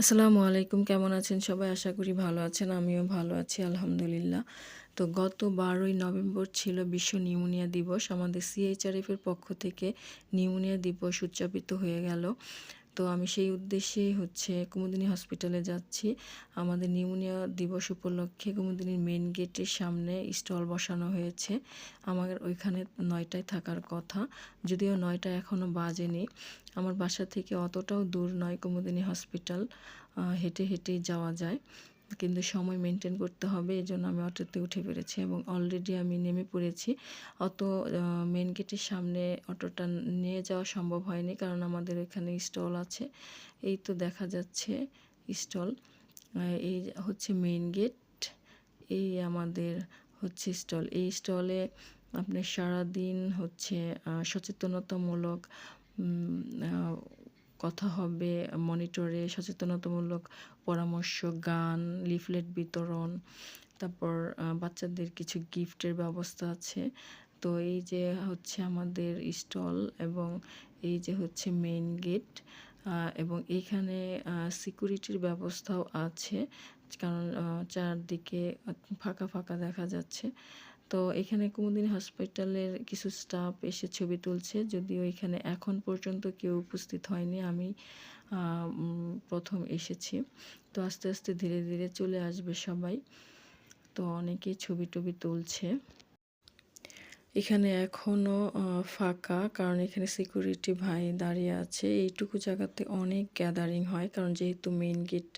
আসসালামু আলাইকুম। কেমন আছেন সবাই? আশা করি ভালো আছেন। আমিও ভালো আছি, আলহামদুলিল্লাহ। তো গত বারোই নভেম্বর ছিল বিশ্ব নিউমোনিয়া দিবস। আমাদের সিএইচআরএফের পক্ষ থেকে নিউমোনিয়া দিবস উদযাপিত হয়ে গেল। তো আমি সেই উদ্দেশ্যে হচ্ছে কুমুদিনী হসপিটালে যাচ্ছি। আমাদের নিউমোনিয়া দিবস উপলক্ষে কুমুদিনীর মেন গেটের সামনে স্টল বসানো হয়েছে। আমার ওইখানে নয়টায় থাকার কথা। যদিও নয়টা এখনও বাজেনি। আমার বাসা থেকে অতটাও দূর নয় কুমুদিনী হসপিটাল হেঁটে হেঁটেই যাওয়া যায়। কিন্তু সময় মেনটেন করতে হবে এই জন্য আমি অটোতে উঠে পেরেছি এবং অলরেডি আমি নেমে পড়েছি। অত মেন গেটের সামনে অটোটা নিয়ে যাওয়া সম্ভব হয়নি কারণ আমাদের এখানে স্টল আছে। এই তো দেখা যাচ্ছে স্টল এই হচ্ছে মেন গেট এই আমাদের হচ্ছে স্টল এই স্টলে আপনার সারাদিন হচ্ছে সচেতনতামূলক কথা হবে, মনিটরে সচেতনতামূলক পরামর্শ, গান, লিফলেট বিতরণ, তারপর বাচ্চাদের কিছু গিফটের ব্যবস্থা আছে। তো এই যে হচ্ছে আমাদের স্টল এবং এই যে হচ্ছে মেইন গেট এবং এইখানে সিকিউরিটির ব্যবস্থাও আছে। কারণ চারদিকে ফাঁকা ফাঁকা দেখা যাচ্ছে। তো এখানে কুমুদিনী হসপিটালের কিছু স্টাফ এসে ছবি তুলছে। যদিও এখানে এখন পর্যন্ত কেউ উপস্থিত হয়নি, আমি প্রথম এসেছি। তো আস্তে আস্তে ধীরে ধীরে চলে আসবে সবাই। তো অনেকেই ছবি টবি তুলছে। এখানে এখনও ফাঁকা, কারণ এখানে সিকিউরিটি ভাই দাঁড়িয়ে আছে। এইটুকু জায়গাতে অনেক গ্যাদারিং হয়, কারণ যেহেতু মেন গেট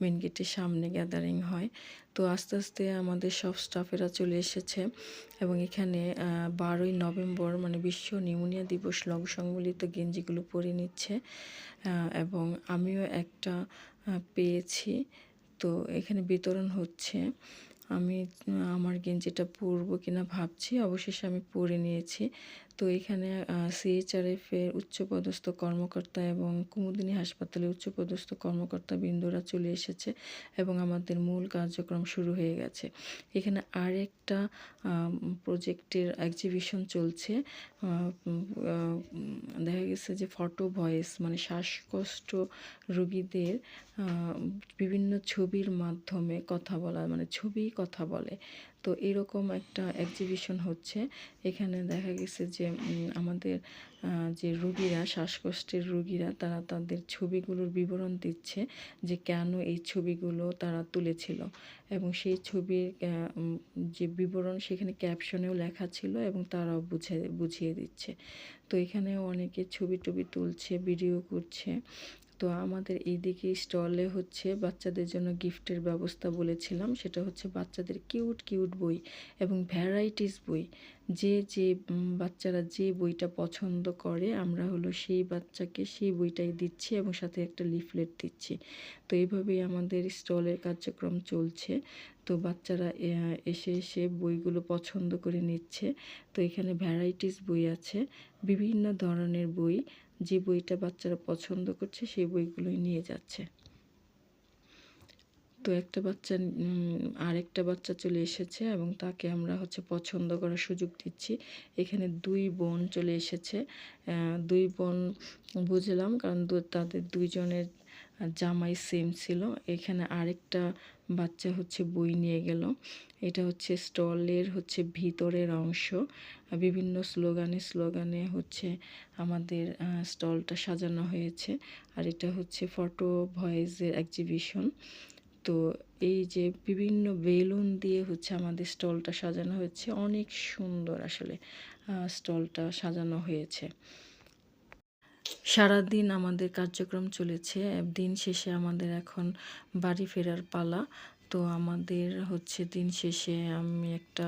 মেন গেটের সামনে গ্যাদারিং হয়। তো আস্তে আস্তে আমাদের সব স্টাফেরা চলে এসেছে এবং এখানে বারোই নভেম্বর মানে বিশ্ব নিউমোনিয়া দিবস লঘু সংবলিত গেঞ্জিগুলো পরে নিচ্ছে। এবং আমিও একটা পেয়েছি। তো এখানে বিতরণ হচ্ছে। আমি আমার গেঞ্জিটা পরবো কিনা ভাবছি অবশেষে আমি পরে নিয়েছি। তো এখানে সিএইচআরএফ এর উচ্চপদস্থ কর্মকর্তা এবং কুমুদিনী হাসপাতালে উচ্চপদস্থ কর্মকর্তা বিন্দুরা চলে এসেছে এবং আমাদের মূল কার্যক্রম শুরু হয়ে গেছে। এখানে আরেকটা প্রজেক্টের এক্সিবিশন চলছে। দেখা গেছে যে ফটো ভয়েস মানে শ্বাসকষ্ট রোগীদের বিভিন্ন ছবির মাধ্যমে কথা বলা মানে ছবি কথা বলে। তো এরকম একটা এক্সিবিশন হচ্ছে। এখানে দেখা গেছে যে আমাদের যে রুগীরা, শ্বাসকষ্টের রুগীরা, তারা তাদের ছবিগুলোর বিবরণ দিচ্ছে যে কেন এই ছবিগুলো তারা তুলেছিল। এবং সেই ছবির যে বিবরণ সেখানে ক্যাপশনেও লেখা ছিল এবং তারাও বুঝে, বুঝিয়ে দিচ্ছে। তো এখানেও অনেকে ছবি টবি তুলছে, ভিডিও করছে। তো আমাদের এইদিকে স্টলে হচ্ছে বাচ্চাদের জন্য গিফটের ব্যবস্থা বলেছিলাম। সেটা হচ্ছে বাচ্চাদের কিউট কিউট বই এবং ভ্যারাইটিস বই। যে যে বাচ্চারা যে বইটা পছন্দ করে, আমরা হলো সেই বাচ্চাকে সেই বইটাই দিচ্ছি এবং সাথে একটা লিফলেট দিচ্ছি। তো এইভাবেই আমাদের স্টলের কার্যক্রম চলছে। তো বাচ্চারা এসে এসে বইগুলো পছন্দ করে নিচ্ছে। তো এখানে ভ্যারাইটিস বই আছে। বিভিন্ন ধরনের বই, যে বইটা বাচ্চারা পছন্দ করছে সেই বইগুলোই নিয়ে যাচ্ছে। তো একটা বাচ্চা আরেকটা বাচ্চা চলে এসেছে এবং তাকে আমরা হচ্ছে পছন্দ করার সুযোগ দিচ্ছি। এখানে দুই বোন চলে এসেছে। দুই বোন বুঝলাম কারণ তাদের দুইজনের জামাই সেম ছিল। এখানে আরেকটা বাচ্চা হচ্ছে বই নিয়ে গেল। এটা হচ্ছে স্টলের হচ্ছে ভিতরের অংশ। বিভিন্ন স্লোগানে স্লোগানে হচ্ছে আমাদের স্টলটা সাজানো হয়েছে। আর এটা হচ্ছে ফটো ভয়েসের এক্সিবিশন তো এই যে বিভিন্ন বেলুন দিয়ে হচ্ছে আমাদের স্টলটা সাজানো হয়েছে। অনেক সুন্দর আসলে স্টলটা সাজানো হয়েছে। সারাদিন আমাদের কার্যক্রম চলেছে। দিন শেষে আমাদের এখন বাড়ি ফেরার পালা। তো আমাদের হচ্ছে দিন শেষে আমি একটা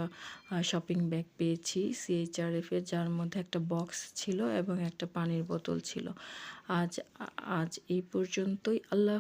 শপিং ব্যাগ পেয়েছি সিএইচআরএফের যার মধ্যে একটা বক্স ছিল এবং একটা পানির বোতল ছিল। আজ আজ এই পর্যন্তই। আল্লাহ